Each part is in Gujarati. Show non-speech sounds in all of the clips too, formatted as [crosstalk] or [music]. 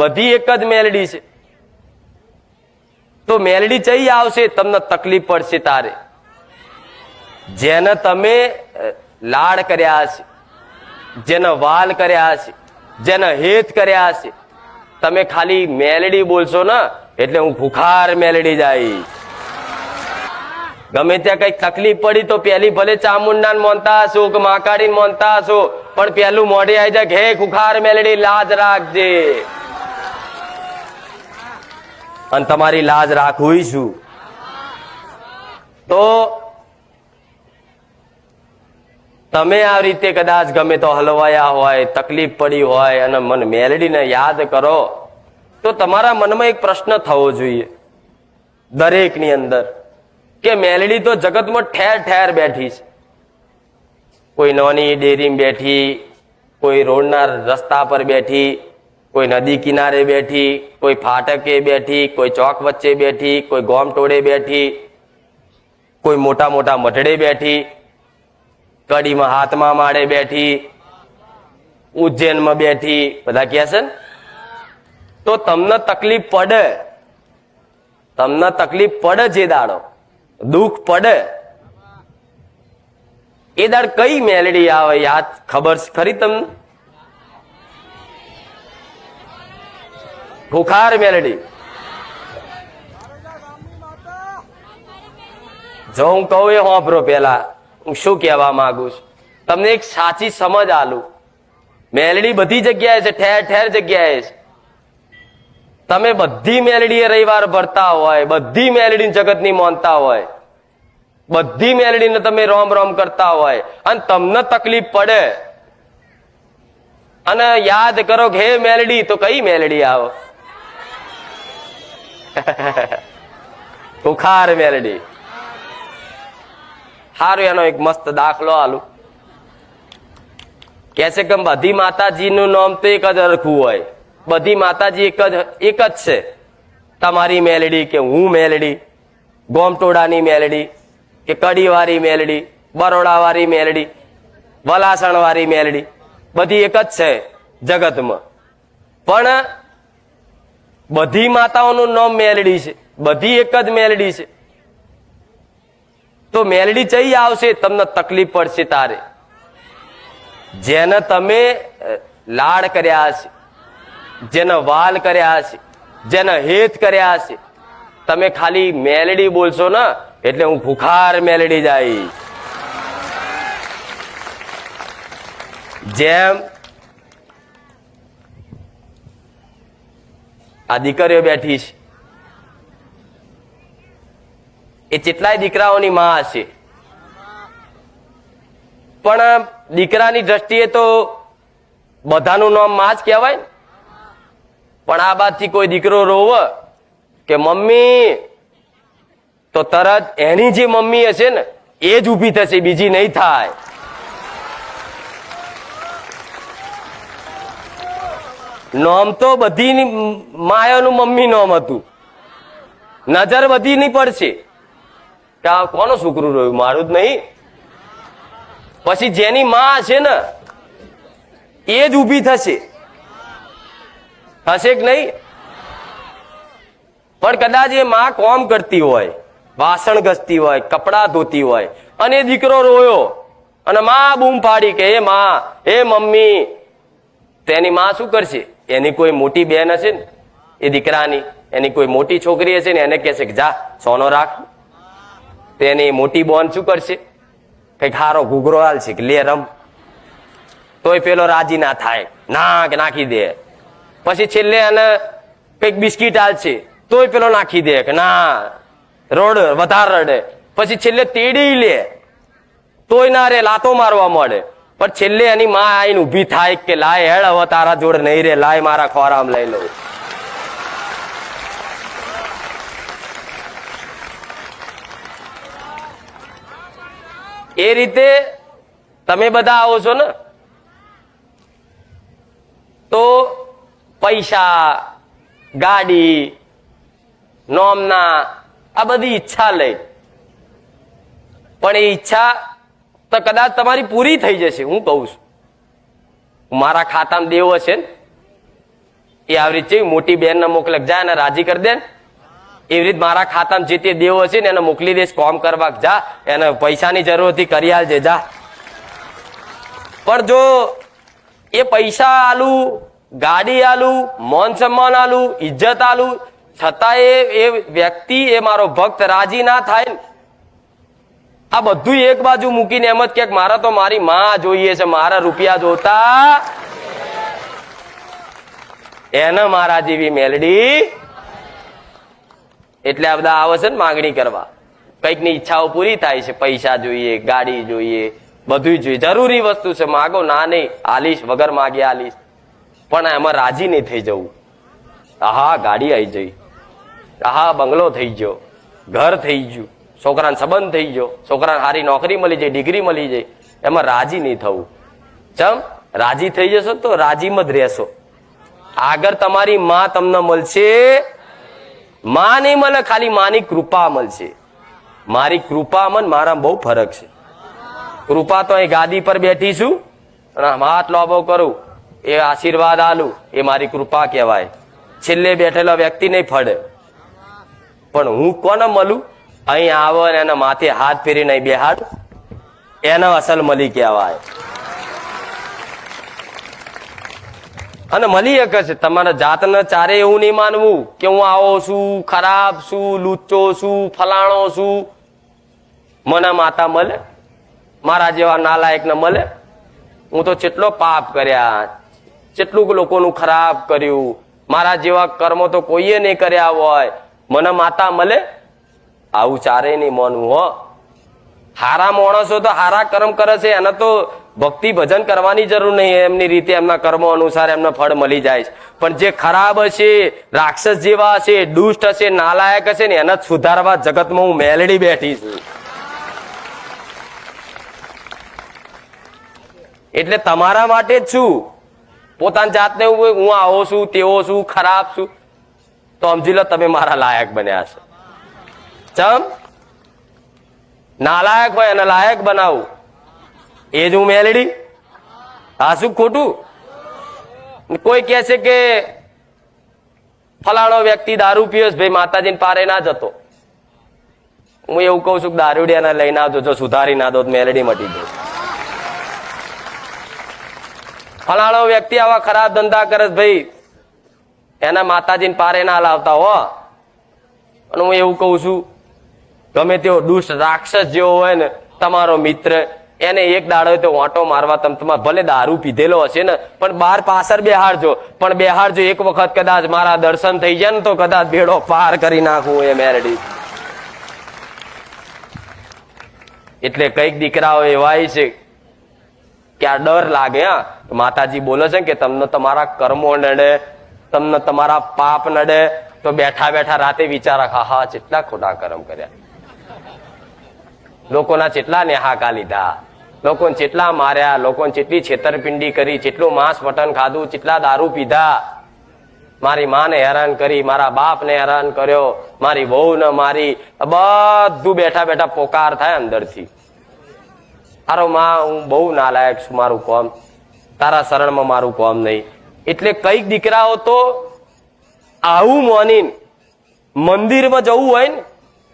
બધી એક જ મેલડી છે. તો મેલડી ચઈ આવશે? તમને તકલીફ પડશે તારે. જેને તમે લાડ કર્યા છે જેને વાલ કર્યા છે જેને હેત કર્યા છે તમે ખાલી મેલડી બોલશો ને, એટલે હું ભૂખાર મેલડી જઈશ. ગમે ત્યાં કઈ તકલીફ પડી તો પેલી ભલે ચામુંડા મોનતા હશો, કે માકાડી મોનતા હશો, પણ પેલું મોઢે આવી જાય હે, ખુખાર મેલડી, લાજ રાખજે. અને તમારી લાજ રાખવું છું. તો તમે આ રીતે કદાચ ગમે તો હલવાયા હોય, તકલીફ પડી હોય અને મન મેલડીને યાદ કરો, તો તમારા મનમાં એક પ્રશ્ન થવો જોઈએ દરેકની અંદર, કે મેલડી તો જગતમાં ઠેર ઠેર બેઠી છે. કોઈ નોની ડેરીમાં બેઠી, કોઈ રોડના રસ્તા પર બેઠી કોઈ નદી કિનારે બેઠી, કોઈ ફાટકે બેઠી, કોઈ ચોક વચ્ચે બેઠી, કોઈ ગોમ ટોળે બેઠી, કોઈ મોટા મોટા મઢડે બેઠી, કડીમાં હાથમાં માળે બેઠી, ઉજ્જૈનમાં બેઠી, બધા કહે છે ને? તો તમને તકલીફ પડે. તમને તકલીફ પડે જે દાડો. દુઃખ પડે. એ દાડ કઈ મેલડી આવે યાદ ખબર ખરી તમને? ખુખાર મેલડી. જો હું કહું એ હોંભરો પેલા, હું શું કહેવા માંગુ છું? તમને એક સાચી સમજ આલું. મેલડી બધી જગ્યાએ છે, ઠેર ઠેર જગ્યાએ છે. તમે બધી મેલડીએ રવિવાર ભરતા હોય, બધી મેલડી જગતની માનતા હોય, બધી મેલડીને તમે રોમ રોમ કરતા હોય, અને તમને તકલીફ પડે. અને યાદ કરો કે, હે મેલડી, તો કઈ મેલડી આવો? [laughs] ઉખાર મેલડી. સારું એનો એક મસ્ત દાખલો આલું. કે છે કે બધી માતાજીનું નામ તો એક જ હરખું હોય. બધી માતાજી એક જ એક જ છે. તમારી મેલડી કે હું મેલડી, ગોમટોડાની મેલડી કે કડીવાળી મેલડી, બરોડાવાળી મેલડી, વલાસણવાળી મેલડી, બધી એક જ છે જગતમાં. પણ બધી માતાઓનું નામ મેલડી છે. બધી એક જ મેલડી છે. તો મેલડી ચઈ આવશે? તમને તકલીફ પડશે તારે. જેને તમે લાડ કર્યા છે, જેને વાલ કર્યા છે, જેને હેત કર્યા છે, તમે ખાલી મેલડી બોલશો ને, એટલે હું ભૂખાર મેલડી જઈશ. જેમ આ દીકરીઓ બેઠી છે. એ કેટલાય દીકરાઓની માં હશે. પણ દીકરાની દ્રષ્ટિએ તો બધાનું નામમાં જ કહેવાય પણ આ બાદથી કોઈ દીકરો રોવ કે મમ્મી, તો તરત એની જે મમ્મી હશે ને, એ જ ઊભી થશે, બીજી નહીં થાય. નોમ તો બધી માયાનું મમ્મી નોમ હતું. નજર બધી નહીં પડશે. કે આ કોનું છોકરું રહ્યું? મારું જ નહીં. પછી જેની માં હશે ને, એ જ ઊભી થશે. હશે કે નહીં? પણ કદાચ એ માં કોમ કરતી હોય, વાસણ ઘસતી હોય, કપડાં ધોતી હોય, અને દીકરો રોયો, અને માં બૂમ પાડી કે, એ માં, એ મમ્મી. તેની માં શું કરશે? એની કોઈ મોટી બેન હશે ને, એ દીકરાની, એની કોઈ મોટી છોકરી હશે ને, એને કહેશે કે જા, સોનો રાખ. તો એની મોટી બોન શું કરશે? કંઈક હારો ઘૂઘરો હાલશે કે લે રમ. તોય પેલો રાજી ના થાય. ના કે નાખી દે. પછી છેલ્લે એને કંઈક બિસ્કીટ હાલશે. તોય પેલો નાખી દે કે ના, રોડ, વધારે રડે. પછી છેલ્લે તેડી લે. તોય ના રે, લાતો મારવા મળે પણ છેલ્લે એની માં આઈને ઊભી થાય કે લાય હેડ હવે તારા જોડે નહીં રે, લાય મારા ખોરામ લઈ લઉં. એ રીતે તમે બધા આવો છો ને, તો પૈસા, ગાડી, નોમના, આ બધી ઈચ્છા લઈ. પણ એ ઈચ્છા તો કદાચ તમારી પૂરી થઈ જશે, હું કહું છું. મારા ખાતામાં દેવો છે ને, એ આવી રીતે મોટી બેનને મોકલે, જા એને રાજી કરી દે એવી રીત મારા ખાતામાં જે તે દેવો હશે ને, એને મોકલી દઈશ, કોમ કરવા જા, એને પૈસાની જરૂર હતી કરી આલજે, જા. પણ જો એ પૈસા આલુ, ગાડી આલુ, મોન સન્માન આલુ, ઇજ્જત આલુ, છતાં એ વ્યક્તિ, એ મારો ભક્ત રાજી ના થાય આ બધું એક બાજુ મૂકીને એમ જ કે મારા તો મારી માં જોઈએ છે, મારા રૂપિયા જોતા. એને મારા જેવી મેલડી. એટલે આ બધા આવે ને માંગણી કરવા. કંઈકની ઈચ્છાઓ પૂરી થાય છે, પૈસા જોઈએ, ગાડી જોઈએ બધું જોઈએ. જરૂરી વસ્તુ છે, માગો ના નહીં, આલીશ, વગર માગે આલીશ. પણ એમાં રાજી નહીં થઈ જવું. આહા, ગાડી આવી જઈ. આહા, બંગલો થઈ ગયો. ઘર થઈ ગયું. છોકરાને સંબંધ થઈ ગયો. છોકરાને સારી નોકરી મળી જાય, ડિગ્રી મળી જાય, એમાં રાજી નહીં થવું. ચમ? રાજી થઈ જશો તો રાજીમાં જ રહેશો. આગળ તમારી માં તમને મળશે. માં નહીં મળે, ખાલી માની કૃપા મળશે. મારી કૃપામાં મારા બહુ ફરક છે. કૃપા તો અહીં ગાદી પર બેઠી છું અને હાથ લોબો કરું, એ આશીર્વાદ આલું, એ મારી કૃપા કહેવાય. છેલ્લે બેઠેલો વ્યક્તિ નહીં ફળે. પણ હું કોને મળું? અહીં આવો ને એના માથે હાથ ફેરીને નહીં બેહાડ. એનો અસલ મળી કહેવાય અને મળી એક છે, તમારા જાતને ચારે એવું નહીં માનવું કે હું આવો છું, ખરાબ છું, લુચ્ચો છું, ફલાણો છું. મને માતા મળે, મારા જેવા નાલાયક ને મળે. હું તો કેટલો પાપ કર્યા કેટલું લોકોનું ખરાબ કર્યું, મારા જેવા કર્મો તો કોઈએ નહીં કર્યા હોય. મને માતા મળે આવું ચારે નહીં માનવું હો. હારા માણસો તો હારા કર્મ કરે છે, એને તો ભક્તિ ભજન કરવાની જરૂર નહીં, એમની રીતે એમના કર્મો અનુસાર એમને ફળ મળી જાય છે. પણ જે ખરાબ હશે, રાક્ષસ જેવા હશે, દુષ્ટ હશે, નાલાયક હશે ને, એને સુધારવા જગતમાં હું મેલડી બેઠી છું. એટલે તમારા માટે જ છું. પોતાની જાતને હું આવો છું, તેવો છું, ખરાબ છું. તો સમજી લો તમે મારા લાયક બન્યા છો. ચમ? નાલાયક હોય એને લાયક બનાવું. એ જ હું મેલડી. આ શું ખોટું? કોઈ કહે છે કે ફલાણો વ્યક્તિ દારૂ પીયો છે, ભાઈ માતાજીને પારે ના જતો. હું એવું કહું છું કે દારૂડિયાને લઈને આવજો જો સુધારી ના દો મેલડી મટી જાય ફલાણો વ્યક્તિ આવા ખરાબ ધંધા કરે ભાઈ. એના માતાજીને પારે ના લાવતા હો. અને હું એવું કહું છું ગમે તેવો દુષ્ટ રાક્ષસ જેવો હોય ને, તમારો મિત્ર, એને એક દાડો તો ઓટો મારવા તમે તમારે ભલે દારૂ પીધેલો હશે ને, પણ બાર પાછળ બેહાડજો. પણ બેહાડજો એક વખત કદાચ મારા દર્શન થઈ જાય ને તો કદાચ ભેડો પાર કરી નાખું એ મેરડી. એટલે કંઈક દીકરાઓ એવા છે કે આ ડર લાગે, હા. માતાજી બોલે છે કે તમને તમારા કર્મો નડે, તમને તમારા પાપ નડે, તો બેઠા બેઠા રાતે વિચાર હા હા કેટલા ખોટા કર્મ કર્યા. લોકોના જેટલા નેહાકા લીધા, લોકોને જેટલા માર્યા, લોકોને જેટલી છેતરપિંડી કરી, જેટલું માંસ મટન ખાધું કેટલા દારૂ પીધા. મારી માને હેરાન કરી, મારા બાપને હેરાન કર્યો, મારી વહુને મારી બધું બેઠા બેઠા પોકાર થાય અંદરથી. તારો માં, હું બહુ નાલાયક છું, મારું કોમ. તારા શરણમાં મારું કોમ નહીં. એટલે કંઈક દીકરાઓ તો આવું મોની મંદિરમાં જવું હોય ને,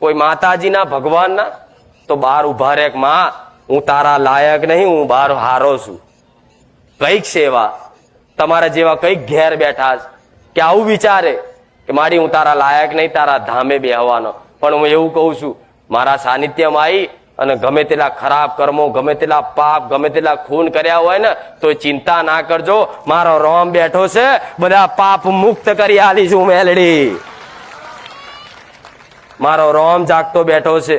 કોઈ માતાજીના ભગવાનના તો બહાર ઊભા રહે માં, હું તારા લાયક નહીં, હું બહાર હારો છું. કંઈક સેવા, તમારા જેવા કંઈક ઘેર બેઠા કે આવું વિચારે, કે મારી હું તારા લાયક નહીં, તારા ધામે બેહવાનો. પણ હું એવું કહું છું, મારા સાનિધ્યમાં આવી અને ગમે તેટલા ખરાબ કર્મો, ગમે તેટલા પાપ, ગમે તેટલા ખૂન કર્યા હોય ને, તો ચિંતા ના કરજો. મારો રોમ બેઠો છે, બધા પાપ મુક્ત કરી આલી છું મેલડી. મારો રોમ જાગતો બેઠો છે.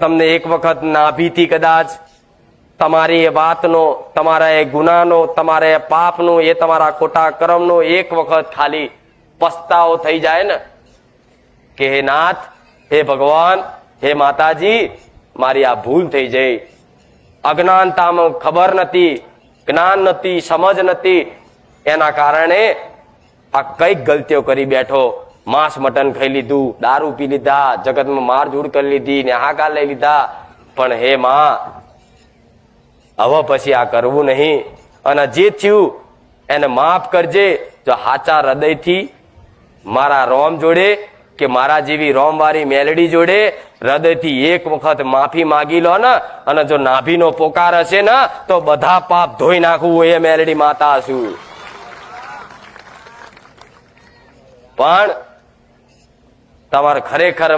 તમને એક વખત નાભીથી કદાચ તમારી એ વાતનો, તમારા એ ગુનાનો, તમારા એ પાપનો, એ તમારા ખોટા કર્મનો એક વખત ખાલી પસ્તાવો થઈ જાય ને? કે હે નાથ, હે ભગવાન, હે માતાજી, મારી આ ભૂલ થઈ જઈ. અજ્ઞાનતામાં ખબર નથી જ્ઞાન નથી સમજ નથી એના કારણે આ કંઈક ગલતીઓ કરી બેઠો. માંસ મટન ખાઈ લીધું, દારૂ પી લીધા, જગતમાં મારઝૂડ કરી લીધી ને હાકા લઈ લીધા. પણ હે માં, હવે પછી આ કરવું નહીં. અને જે થયું, એને માફ કરજે. જો હાચા હૃદયથી મારા રોમ જોડે કે મારા જેવી રોમવાળી મેલડી જોડે હૃદયથી એક વખત માફી માગી લો ને, અને જો નાભીનો પોકાર હશે ને, તો બધા પાપ ધોઈ નાખવું હોય એ મેલડી માતા છું પણ તમારે ખરેખર